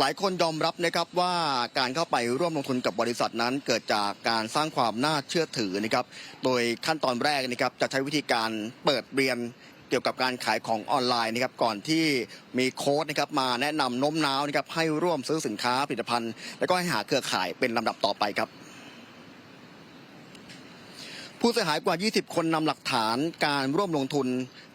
หลายคนยอมรับนะครับว่าการเข้าไปร่วมลงทุนกับบริษัทนั้น เกิดจากการสร้างความน่าเชื่อถือนะครับ โดยขั้นตอนแรกนะครับจะใช้วิธีการเปิดเรียนเกี่ยวกับการขายของออนไลน์นะครับก่อนที่มีโค้ดนะครับมาแนะนำโน้มน้าวนะครับให้ร่วมซื้อสินค้าผลิตภัณฑ์ แล้วก็ให้หาเครือข่ายเป็นลำดับต่อไปครับ ผู้เสียหายกว่า 20 คนนำหลักฐานการร่วมลงทุน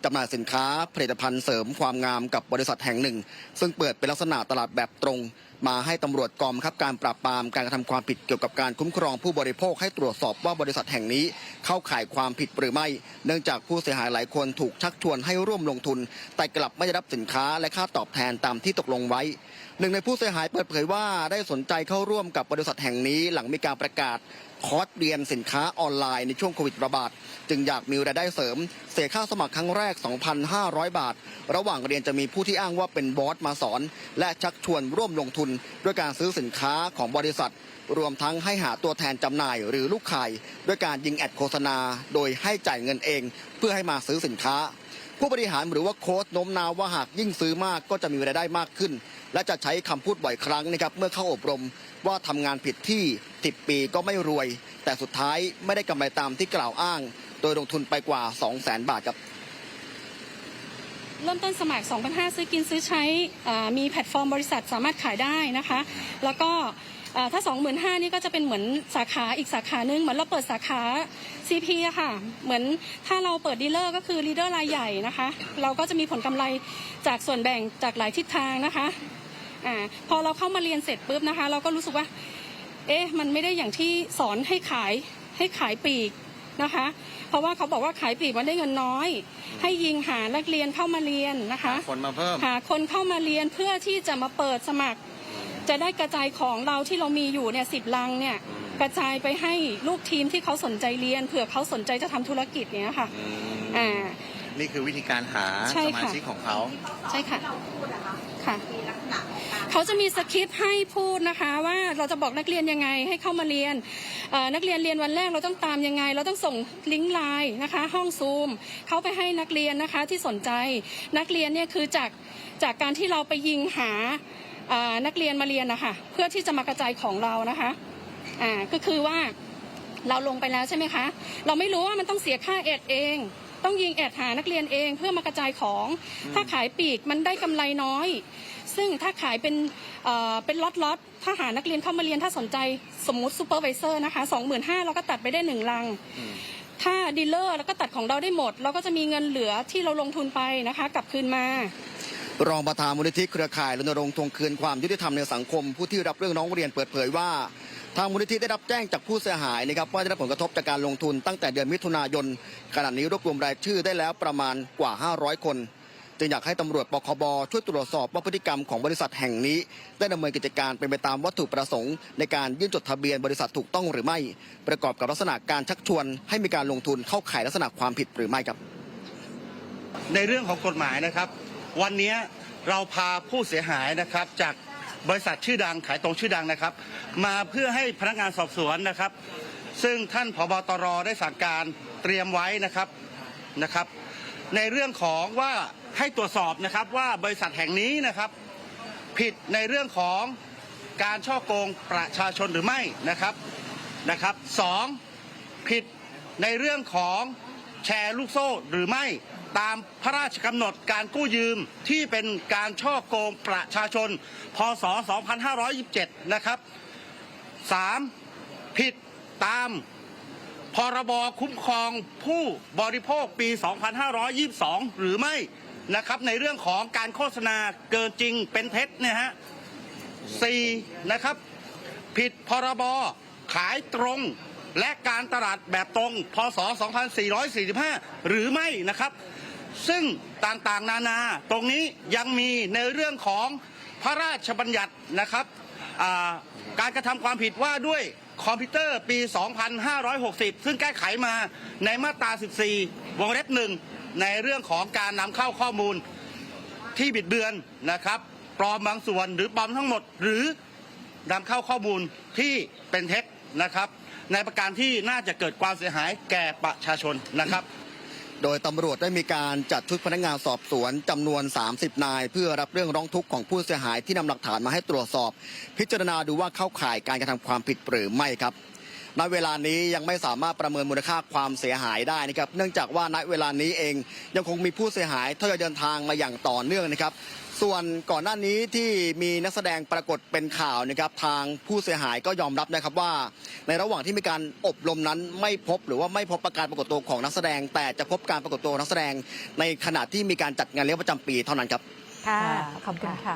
จำหน่ายสินค้าผลิตภัณฑ์เสริมความงามกับบริษัทแห่งหนึ่ง ซึ่งเปิดเป็นลักษณะตลาดแบบตรง มาให้ตำรวจกองบังคับการปราบปรามการกระทำความผิดเกี่ยวกับการคุ้มครองผู้บริโภคให้ตรวจสอบว่าบริษัทแห่งนี้ เข้าข่ายความผิดหรือไม่ เนื่องจากผู้เสียหายหลายคนถูกชักชวนให้ร่วมลงทุน แต่กลับไม่ได้รับสินค้าและค่าตอบแทนตามที่ตกลงไว้ หนึ่งในผู้เสียหายเปิดเผยว่าได้สนใจเข้าร่วมกับบริษัทแห่งนี้ หลังมีการประกาศคอร์สเรียนสินค้าออนไลน์ในช่วงโควิดระบาด จึงอยากมีรายได้เสริม เสียค่าสมัครครั้งแรก 2,500 บาท ระหว่างเรียนจะมีผู้ที่อ้างว่าเป็นบอสมาสอน และชักชวนร่วมลงทุนด้วยการซื้อสินค้าของบริษัท รวมทั้งให้หาตัวแทนจำหน่ายหรือลูกขายด้วยการยิงแอดโฆษณา โดยให้จ่ายเงินเอง เพื่อให้มาซื้อสินค้า ผู้บริหารหรือว่าโค้ชโน้มน้าวว่าหากยิ่งซื้อมากก็จะมีรายได้มากขึ้น และจะใช้คำพูดบ่อยครั้งนะครับเมื่อเข้าอบรมว่าทำงานผิดที่10ปีก็ไม่รวย แต่สุดท้ายไม่ได้กำไรตามที่กล่าวอ้าง โดยลงทุนไปกว่า 200,000 บาทครับ เริ่มต้นสมัคร 2,500 ซื้อกินซื้อใช้ มีแพลตฟอร์มบริษัทสามารถขายได้นะคะ แล้วก็ถ้า 25,000นี่ก็จะเป็นเหมือนสาขาอีกสาขาหนึ่งเหมือนเราเปิดสาขา CP อะค่ะ เหมือนถ้าเราเปิดดีลเลอร์ก็คือลีดเดอร์รายใหญ่นะคะ เราก็จะมีผลกำไรจากส่วนแบ่งจากหลายทิศทางนะคะอ่าพอเราเข้ามาเรียนเสร็จปุ๊บนะคะ เราก็รู้สึกว่า เอ๊ะ มันไม่ได้อย่างที่สอนให้ขายให้ขายปีกนะคะ เพราะว่าเขาบอกว่าขายปีกมันได้เงินน้อย ให้ยิงหานักเรียนเข้ามาเรียนนะคะคนมาเพิ่มหาคนเข้ามาเรียนเพื่อที่จะมาเปิดสมัคร จะได้กระจายของเราที่เรามีอยู่เนี่ยสิบลังเนี่ยกระจายไปให้ลูกทีมที่เขาสนใจเรียนเผื่อเขาสนใจจะทำธุรกิจเนี้ยค่ะอ่านี่คือวิธีการหาใช่สค่ะมาชิกของเขาใช่ค่ะ ค่ะ เขาจะมีสคริปต์ให้พูดนะคะ ว่าเราจะบอกนักเรียนยังไงให้เข้ามาเรียน นักเรียนเรียนวันแรกเราต้องตามยังไง เราต้องส่งลิงก์ไลน์นะคะ ห้องซูมเขาไปให้นักเรียนนะคะที่สนใจนักเรียนเนี่ยคือจากจากการที่เราไปยิงหานักเรียนมาเรียนนะคะเพื่อที่จะมากระจายของเรานะคะอ่าก็คือว่าเราลงไปแล้วใช่ไหมคะ เราไม่รู้ว่ามันต้องเสียค่าแอดเอง ต้องยิงแอดหานักเรียนเองเพื่อมากระจายของ ถ้าขายปลีกมันได้กำไรน้อย ซึ่งถ้าขายเป็นเอ่อเป็นล็อตล็อตถ้าหานักเรียนเข้ามาเรียนถ้าสนใจสมมุติซูเปอร์วิเซอร์นะคะสองหมื่นห้าเราก็ตัดไปได้หนึ่งลังถ้าดีลเลอร์แล้วก็ตัดของเราได้หมด เราก็จะมีเงินเหลือที่เราลงทุนไปนะคะกลับคืนมารองประธานมูลนิธิเครือข่ายรณรงค์ทวงคืนความยุติธรรมในสังคม ผู้ที่รับเรื่องน้องเรียนเปิดเผยว่า ทางมูลนิธิได้รับแจ้งจากผู้เสียหายนะครับว่าได้รับผลกระทบจากการลงทุนตั้งแต่เดือนมิถุนายนขณะนี้รวบรวมรายชื่อได้แล้วประมาณกว่า 500 คนจึงอยากให้ตำรวจปคบช่วยตรวจสอบว่าพฤติกรรมของบริษัทแห่งนี้ ได้ดำเนินกิจการเป็นไปตามวัตถุประสงค์ ในการยื่นจดทะเบียนบริษัทถูกต้องหรือไม่ ประกอบกับลักษณะการชักชวน ให้มีการลงทุนเข้าข่ายลักษณะความผิดหรือไม่ครับ ในเรื่องของกฎหมายนะครับ วันนี้เราพาผู้เสียหายนะครับจาก บริษัทชื่อดังขายตรงชื่อดังนะครับ มาเพื่อให้พนักงานสอบสวนนะครับ ซึ่งท่านผบตรได้สั่งการเตรียมไว้นะครับนะครับ ในเรื่องของว่าให้ตรวจสอบนะครับว่าบริษัทแห่งนี้นะครับ ผิดในเรื่องของการช่อโกงประชาชนหรือไม่นะครับนะครับสองผิดในเรื่องของแชร์ลูกโซ่หรือไม่ ตามพระราชกำหนดการกู้ยืมที่เป็นการช่อโกงประชาชน พศ 2527 นะครับสามผิดตามพรบคุ้มครองผู้บริโภคปี 2522 หรือไม่นะครับ ในเรื่องของการโฆษณาเกินจริงเป็นเท็จเนี่ยฮะ 4 นะครับ ผิดพรบขายตรงและการตลาดแบบตรง พศ 2445 หรือไม่นะครับ ซึ่งต่างๆนานาตรงนี้ยังมีในเรื่องของพระราชบัญญัตินะครับการกระทำความผิดว่าด้วยคอมพิวเตอร์ปี 2560 ซึ่งแก้ไขมาในมาตรา 14 วงเล็บหนึ่งในเรื่องของการนำเข้าข้อมูลที่บิดเบือนนะครับปลอมบางส่วนหรือปลอมทั้งหมด หรือนำเข้าข้อมูลที่เป็นเท็จนะครับ ในประการที่น่าจะเกิดความเสียหายแก่ประชาชนนะครับ โดยตำรวจได้มีการจัดชุดพนักงานสอบสวนจำนวน 30 นาย เพื่อรับเรื่องร้องทุกข์ของผู้เสียหายที่นำหลักฐานมาให้ตรวจสอบ พิจารณาดูว่าเข้าข่ายการกระทำความผิดหรือไม่ครับ ณเวลานี้ยังไม่สามารถประเมินมูลค่าความเสียหายได้นะครับ เนื่องจากว่าณเวลานี้เองยังคงมีผู้เสียหายทยอยเดินทางมาอย่างต่อเนื่องนะครับ ส่วนก่อนหน้านี้ที่มีนักแสดงปรากฏเป็นข่าวนะครับ ทางผู้เสียหายก็ยอมรับนะครับว่า ในระหว่างที่มีการอบรมนั้นไม่พบหรือว่าไม่พบประการปรากฏตัวของนักแสดง แต่จะพบการปรากฏตัวนักแสดง ในขณะที่มีการจัดงานเลี้ยงประจำปีเท่านั้นครับ ค่ะ ขอบคุณค่ะ